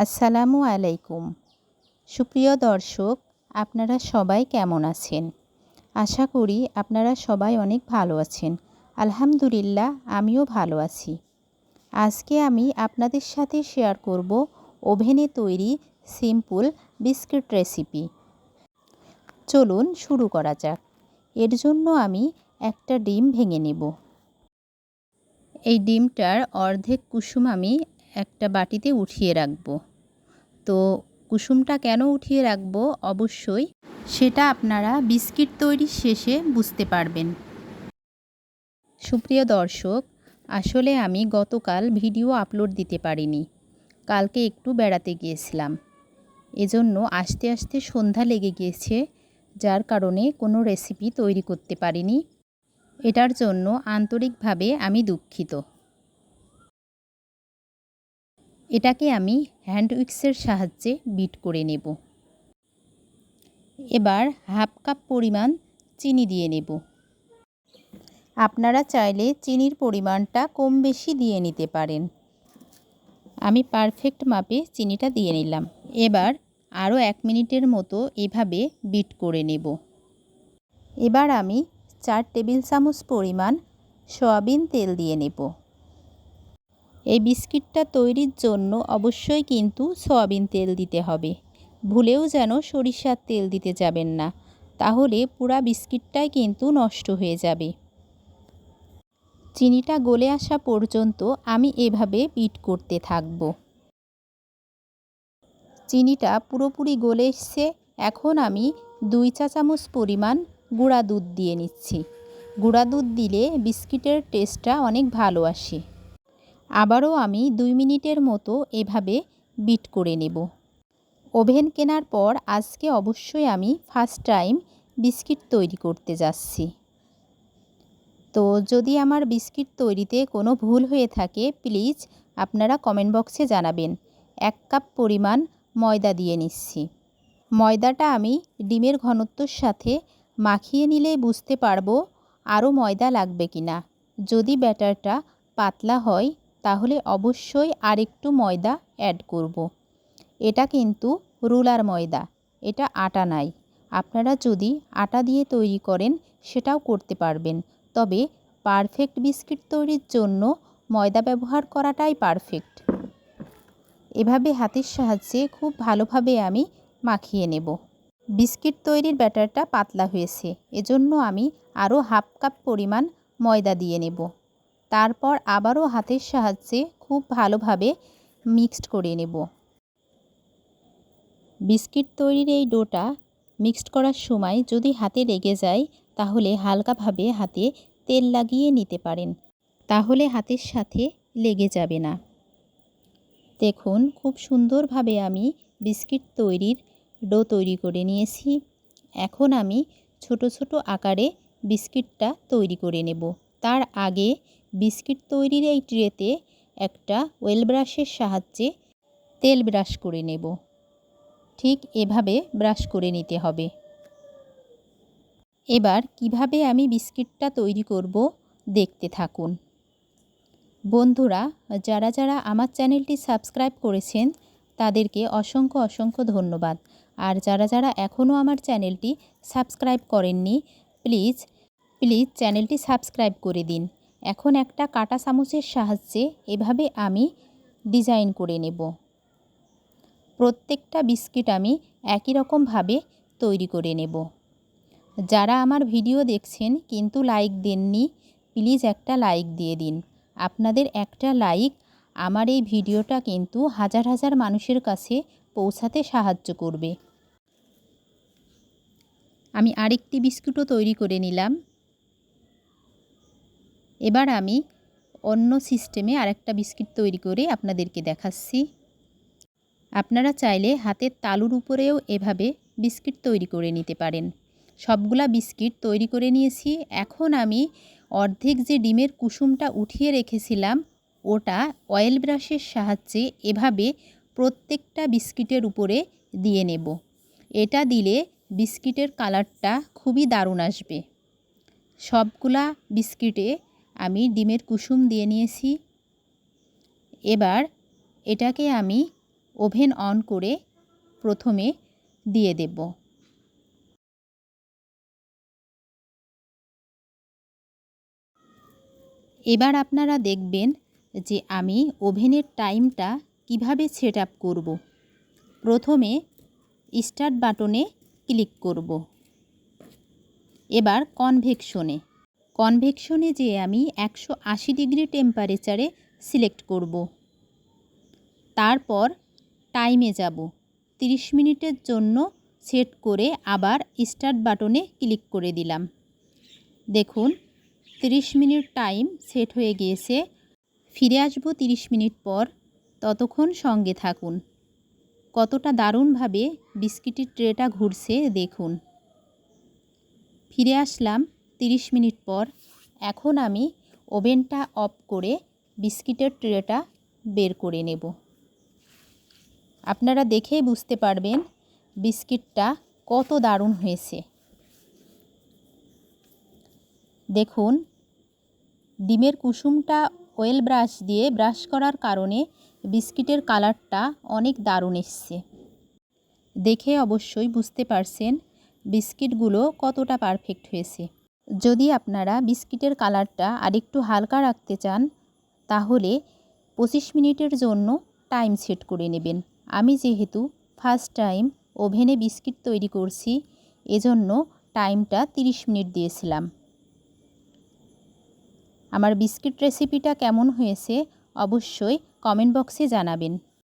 আসসালামু আলাইকুম। সুপ্রিয় দর্শক, আপনারা সবাই কেমন আছেন? আশা করি আপনারা সবাই অনেক ভালো আছেন। আলহামদুলিল্লাহ, আমিও ভালো আছি। আজকে আমি আপনাদের সাথে শেয়ার করব ওভেনে তৈরি সিম্পল বিস্কিট রেসিপি। চলুন শুরু করা যাক। এর জন্য আমি একটা ডিম ভেঙে নেব। এই ডিমটার অর্ধেক কুসুম আমি একটা বাটিতে উঠিয়ে রাখব। তো কুসুমটা কেন উঠিয়ে রাখব? অবশ্যই সেটা আপনারা বিস্কিট তৈরির শেষে বুঝতে পারবেন। সুপ্রিয় দর্শক, আসলে আমি গতকাল ভিডিও আপলোড দিতে পারিনি। কালকে একটু বেড়াতে গিয়েছিলাম। এজন্য আস্তে আস্তে সন্ধ্যা লেগে গিয়েছে, যার কারণে কোনো রেসিপি তৈরি করতে পারিনি। এটার জন্য আন্তরিকভাবে আমি দুঃখিত। এটাকে আমি হ্যান্ড উইক্সের সাহায্যে বিট করে নেব। এবার হাফ কাপ পরিমাণ চিনি দিয়ে নেব। আপনারা চাইলে চিনির পরিমাণটা কম বেশি দিয়ে নিতে পারেন। আমি পারফেক্ট মাপে চিনিটা দিয়ে নিলাম। এবার আরও এক মিনিটের মতো এভাবে বিট করে নেব। এবার আমি চার টেবিল চামচ পরিমাণ সয়াবিন তেল দিয়ে নেব। এই বিস্কিটটা তৈরির জন্য অবশ্যই কিন্তু সয়াবিন তেল দিতে হবে। ভুলেও যেন সরিষার তেল দিতে যাবেন না, তাহলে পুরা বিস্কিটটাই কিন্তু নষ্ট হয়ে যাবে। চিনিটা গলে আসা পর্যন্ত আমি এভাবে বিট করতে থাকব। চিনিটা পুরোপুরি গলে এসছে, এখন আমি দুই চা চামচ পরিমাণ গুঁড়া দুধ দিয়ে নিচ্ছি। গুঁড়া দুধ দিলে বিস্কিটের টেস্টটা অনেক ভালো আসে। আবারও আমি দুই মিনিটের মতো এভাবে বিট করে নেব। ওভেন কেনার পর আজকে অবশ্যই আমি ফার্স্ট টাইম বিস্কিট তৈরি করতে যাচ্ছি। তো যদি আমার বিস্কিট তৈরিতে কোনো ভুল হয়ে থাকে, প্লিজ আপনারা কমেন্ট বক্সে জানাবেন। এক কাপ পরিমাণ ময়দা দিয়ে নিচ্ছি। ময়দাটা আমি ডিমের ঘনত্বর সাথে মাখিয়ে নিলেই বুঝতে পারব আরও ময়দা লাগবে কি না যদি ব্যাটারটা পাতলা হয় তাহলে অবশ্যই আরেকটু ময়দা অ্যাড করব। এটা কিন্তু রুলার ময়দা, এটা আটা নাই। আপনারা যদি আটা দিয়ে তৈরি করেন, সেটাও করতে পারবেন। তবে পারফেক্ট বিস্কিট তৈরির জন্য ময়দা ব্যবহার করাটাই পারফেক্ট এভাবে হাতের সাহায্যে খুব ভালোভাবে আমি মাখিয়ে নেব। বিস্কিট তৈরির ব্যাটারটা পাতলা হয়েছে, এজন্য আমি আরও হাফ কাপ পরিমাণ ময়দা দিয়ে নেব। তারপর আবারও হাতের সাহায্যে খুব ভালোভাবে মিক্সড করে নেব। বিস্কিট তৈরির এই ডোটা মিক্সড করার সময় যদি হাতে লেগে যায়, তাহলে হালকাভাবে হাতে তেল লাগিয়ে নিতে পারেন। তাহলে হাতের সাথে লেগে যাবে না। দেখুন, খুব সুন্দরভাবে আমি বিস্কিট তৈরির ডো তৈরি করে নিয়েছি। এখন আমি ছোট ছোট আকারে বিস্কিটটা তৈরি করে নেব। তার আগে বিস্কিট তৈরির এই ট্রেতে একটা ওয়েল ব্রাশের সাহায্যে তেল ব্রাশ করে নেব। ঠিক এভাবে ব্রাশ করে নিতে হবে। এবার কীভাবে আমি বিস্কিটটা তৈরি করব দেখতে থাকুন। বন্ধুরা, যারা যারা আমার চ্যানেলটি সাবস্ক্রাইব করেছেন, তাদেরকে অসংখ্য অসংখ্য ধন্যবাদ। আর যারা যারা এখনও আমার চ্যানেলটি সাবস্ক্রাইব করেননি, প্লিজ প্লিজ চ্যানেলটি সাবস্ক্রাইব করে দিন। এখন একটা কাটা চামচের সাহায্যে এভাবে আমি ডিজাইন করে নেব। প্রত্যেকটা বিস্কিট আমি একই রকমভাবে তৈরি করে নেব। যারা আমার ভিডিও দেখছেন কিন্তু লাইক দেননি, প্লিজ একটা লাইক দিয়ে দিন। আপনাদের একটা লাইক আমার এই ভিডিওটা কিন্তু হাজার হাজার মানুষের কাছে পৌঁছাতে সাহায্য করবে। আমি আরেকটি বিস্কুটও তৈরি করে নিলাম। এবার আমি অন্য সিস্টেমে আরেকটা বিস্কিট তৈরি করে আপনাদেরকে দেখাচ্ছি। আপনারা চাইলে হাতের তালুর উপরেও এভাবে বিস্কিট তৈরি করে নিতে পারেন। সবগুলা বিস্কিট তৈরি করে নিয়েছি। এখন আমি অর্ধেক যে ডিমের কুসুমটা উঠিয়ে রেখেছিলাম, ওটা অয়েল ব্রাশের সাহায্যে এভাবে প্রত্যেকটা বিস্কিটের উপরে দিয়ে নেব। এটা দিলে বিস্কিটের কালারটা খুবই দারুণ আসবে। সবগুলা বিস্কিটে আমি ডিমের কুসুম দিয়ে নিয়েছি। এবার এটাকে আমি ওভেন অন করে প্রথমে দিয়ে দেব। এবার আপনারা দেখবেন যে আমি ওভেনের টাইমটা কীভাবে সেট আপ করব। প্রথমে স্টার্ট বাটনে ক্লিক করব। এবার কনভেকশনে। কনভেকশনে যে আমি একশো আশি ডিগ্রি টেম্পারেচারে সিলেক্ট করব। তারপর টাইমে যাব। তিরিশ মিনিটের জন্য সেট করে আবার স্টার্ট বাটনে ক্লিক করে দিলাম। দেখুন, তিরিশ মিনিট টাইম সেট হয়ে গিয়েছে। ফিরে আসব তিরিশ মিনিট পর। ততক্ষণ সঙ্গে থাকুন। কতটা দারুণভাবে বিস্কিটের ট্রেটা ঘুরছে, দেখুন। ফিরে আসলাম তিরিশ মিনিট পর এখন আমি ওভেনটা অফ করে বিস্কিটের ট্রেটা বের করে নেব। আপনারা দেখেই বুঝতে পারবেন বিস্কিটটা কত দারুণ হয়েছে। দেখুন, ডিমের কুসুমটা অয়েল ব্রাশ দিয়ে ব্রাশ করার কারণে বিস্কিটের কালারটা অনেক দারুণ এসছে। দেখে অবশ্যই বুঝতে পারছেন বিস্কিটগুলো কতটা পারফেক্ট হয়েছে। যদি আপনারা বিস্কিটের কালারটা আরেকটু হালকা রাখতে চান, তাহলে পঁচিশ মিনিটের জন্য টাইম সেট করে নেবেন। আমি যেহেতু ফার্স্ট টাইম ওভেনে বিস্কিট তৈরি করছি, এজন্য টাইমটা তিরিশ মিনিট দিয়েছিলাম। আমার বিস্কিট রেসিপিটা কেমন হয়েছে অবশ্যই কমেন্ট বক্সে জানাবেন।